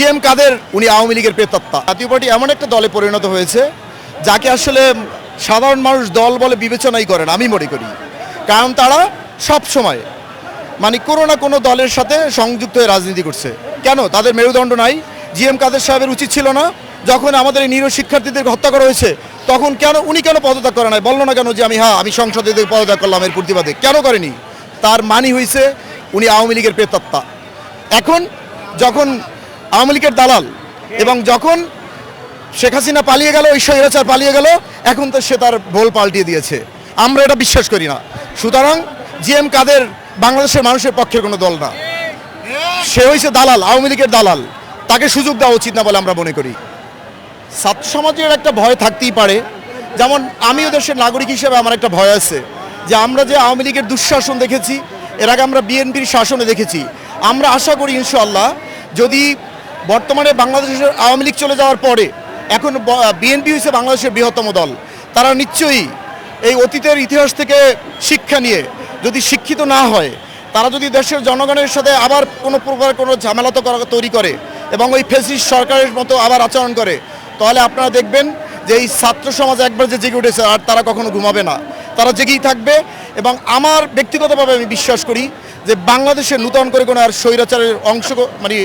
G M কাদের, উনি আওয়ামী লীগের প্রেতাত্মা। জাতীয় পার্টি এমন একটা দলে পরিণত হয়েছে, যাকে আসলে সাধারণ মানুষ দল বলে বিবেচনাই করেন আমি মনে করি। কারণ তারা সব সময় মানে কোনো না কোনো দলের সাথে সংযুক্ত হয়ে রাজনীতি করছে। কেন? তাদের মেরুদণ্ড নাই। জি এম কাদের সাহেবের উচিত ছিল না, যখন আমাদের এই নিরো শিক্ষার্থীদের হত্যা করা হয়েছে, তখন কেন, উনি কেন পদত্যাগ করে নাই? বলল না কেন যে আমি হ্যাঁ আমি সংসদে থেকে পদত্যাগ করলাম এর প্রতিবাদে। কেন করেনি? তার মানি হয়েছে উনি আওয়ামী লীগের প্রেতাত্মা। এখন যখন আওয়ামী লীগের দালাল। এবং যখন শেখ হাসিনা পালিয়ে গেল ওই স্বৈরাচার পালিয়ে গেল, এখন তো সে তার ভোল পাল্টিয়ে দিয়েছে। আমরা এটা বিশ্বাস করি না। সুতরাং জি এম কাদের বাংলাদেশের মানুষের পক্ষের কোনো দল না। সে হয়েছে দালাল, আওয়ামী লীগের দালাল। তাকে সুযোগ দেওয়া উচিত না বলে আমরা মনে করি। ছাত্র সমাজের একটা ভয় থাকতেই পারে। যেমন আমিও দেশের নাগরিক হিসেবে আমার একটা ভয় আছে যে আমরা যে আওয়ামী লীগের দুঃশাসন দেখেছি, এর আগে আমরা বিএনপির শাসনে দেখেছি। আমরা আশা করি ইনশাল্লাহ যদি বর্তমানে বাংলাদেশের আওয়ামী লীগ চলে যাওয়ার পরে এখন বিএনপি হয়েছে বাংলাদেশের বৃহত্তম দল। তারা নিশ্চয়ই এই অতীতের ইতিহাস থেকে শিক্ষা নিয়ে যদি শিক্ষিত না হয়, তারা যদি দেশের জনগণের সাথে আবার কোনো প্রকার কোনো ঝামেলা তো তৈরি করে এবং ওই ফেসিস সরকারের মতো আবার আচরণ করে, তাহলে আপনারা দেখবেন যে এই ছাত্র সমাজ একবার যে জেগে উঠেছে আর তারা কখনো ঘুমাবে না। তারা জেগেই থাকবে এবং আমার ব্যক্তিগতভাবে আমি বিশ্বাস করি যে বাংলাদেশে নূতন করে কোনো আর স্বৈরাচারের অংশ মানে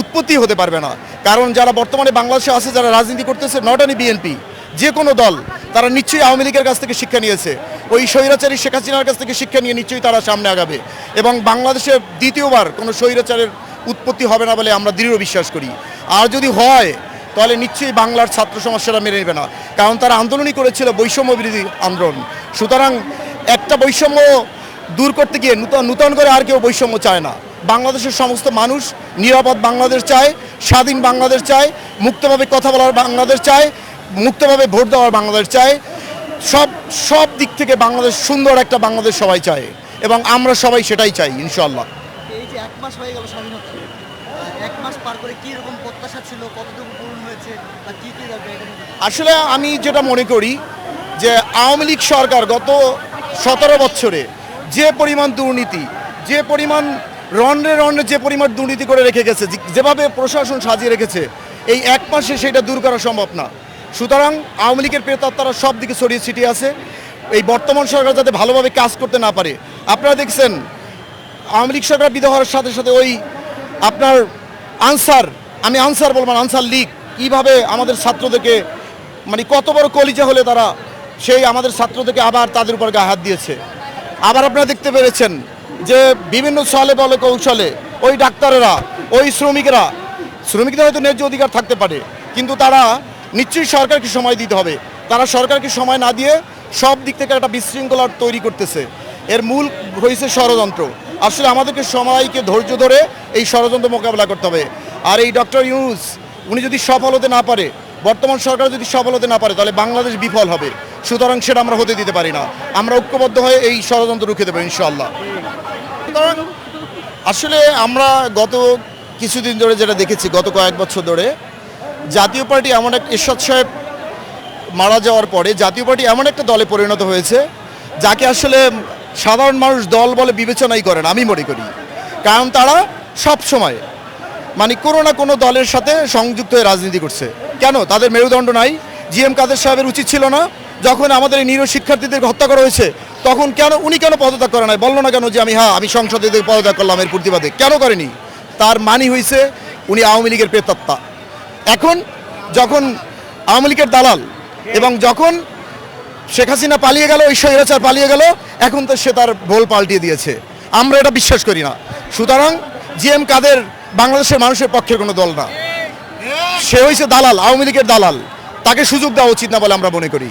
উৎপত্তি হতে পারবে না। কারণ যারা বর্তমানে বাংলাদেশে আছে, যারা রাজনীতি করতেছে নট অনলি বিএনপি যে কোনো দল, তারা নিশ্চয়ই আওয়ামী লীগের কাছ থেকে শিক্ষা নিয়েছে। ওই স্বৈরাচারী শেখ হাসিনার কাছ থেকে শিক্ষা নিয়ে নিশ্চয়ই তারা সামনে আগাবে। এবং বাংলাদেশে দ্বিতীয়বার কোনো স্বৈরাচারের উৎপত্তি হবে না বলে আমরা দৃঢ় বিশ্বাস করি। আর যদি হয়, তাহলে নিশ্চয়ই বাংলার ছাত্র সমাজ সেটা মেনে নেবে না। কারণ তারা আন্দোলনই করেছিল বৈষম্য বিরোধী আন্দোলন। সুতরাং একটা বৈষম্য দূর করতে গিয়ে নূতন নূতন করে আর কেউ বৈষম্য চায় না। বাংলাদেশের সমস্ত মানুষ নিরাপদ বাংলাদেশ চায় স্বাধীন বাংলাদেশ চায় মুক্তভাবে কথা বলার বাংলাদেশ চায় মুক্তভাবে ভোট দেওয়ার বাংলাদেশ চায়। সব সব দিক থেকে বাংলাদেশ সুন্দর একটা বাংলাদেশ সবাই চায় এবং আমরা সবাই সেটাই চাই ইনশাল্লাহ এই যে এক মাস হয়ে গেল স্বাধীনতা। এক মাস পার করে কি রকম প্রত্যাশা ছিল কতটুকু পূরণ হয়েছে বা কি কি দরকার এটা নিয়ে? আসলে আমি যেটা মনে করি যে আওয়ামী লীগ সরকার গত সতেরো বছরে যে পরিমাণ দুর্নীতি, যে পরিমাণ রন্ডে রন্ডে যে পরিমাণ দুর্নীতি করে রেখে গেছে যেভাবে প্রশাসন সাজিয়ে রেখেছে, এই এক মাসে সেটা দূর করা সম্ভব না। সুতরাং আওয়ামী লীগের প্রেতাত্মারা সব দিকে ছড়িয়ে ছিটিয়ে আছে। এই বর্তমান সরকার যাতে ভালোভাবে কাজ করতে না পারে। আপনারা দেখছেন, আওয়ামী লীগ সরকার বিদায় হওয়ার সাথে সাথে ওই আপনার আনসার, আমি আনসার বলব আনসার লীগ, কীভাবে আমাদের ছাত্রদেরকে মানে কত বড় কলিজা হলে তারা সেই আমাদের ছাত্রদেরকে আবার তাদের উপর গায়ে হাত দিয়েছে। আবার আপনারা দেখতে পেরেছেন যে বিভিন্ন ছলে বলে কৌশলে ওই ডাক্তারেরা, ওই শ্রমিকেরা, শ্রমিকদের হয়তো ন্যায্য অধিকার থাকতে পারে, কিন্তু তারা নিশ্চয়ই সরকারকে সময় দিতে হবে। তারা সরকারকে সময় না দিয়ে সব দিক থেকে একটা বিশৃঙ্খলা তৈরি করতেছে। এর মূল হয়েছে ষড়যন্ত্র। আসলে আমাদেরকে সময়কে ধৈর্য ধরে এই ষড়যন্ত্র মোকাবেলা করতে হবে। আর এই ডক্টর ইউনুস, উনি যদি সফল হতে না পারে, বর্তমান সরকার যদি সফল হতে না পারে, তাহলে বাংলাদেশ বিফল হবে। সুতরাং সেটা আমরা হতে দিতে পারি না। আমরা ঐক্যবদ্ধ হয়ে এই ষড়যন্ত্র রুখে দেবো ইনশাল্লাহ আসলে আমরা গত কিছুদিন ধরে যেটা দেখেছি, গত কয়েক বছর ধরে, জাতীয় পার্টি এমন এক এরশাদ সাহেব মারা যাওয়ার পরে জাতীয় পার্টি এমন একটা দলে পরিণত হয়েছে, যাকে আসলে সাধারণ মানুষ দল বলে বিবেচনাই করেন আমি মনে করি। কারণ তারা সব সময় মানে কোনো না কোনো দলের সাথে সংযুক্ত হয়ে রাজনীতি করছে। কেন? তাদের মেরুদণ্ড নাই। জি এম কাদের সাহেবের উচিত ছিল না। যখন আমাদের এই নিরো শিক্ষার্থীদের হত্যা করা হয়েছে, তখন কেন, উনি কেন পদত্যাগ করে নাই? বলল না কেন যে আমি হ্যাঁ আমি সংসদে পদত্যাগ করলাম এর প্রতিবাদে। কেন করেনি? তার মানি হয়েছে উনি আওয়ামী লীগের প্রেতাত্মা। এখন যখন আওয়ামী লীগের দালাল এবং যখন শেখ হাসিনা পালিয়ে গেল ওই স্বৈরাচার পালিয়ে গেল, এখন তো সে তার ভোল পাল্টিয়ে দিয়েছে। আমরা এটা বিশ্বাস করি না। সুতরাং জি এম কাদের বাংলাদেশের মানুষের পক্ষের কোনো দল না। সে হয়েছে দালাল, আওয়ামী লীগের দালাল। তাকে সুযোগ দেওয়া উচিত না বলে আমরা মনে করি।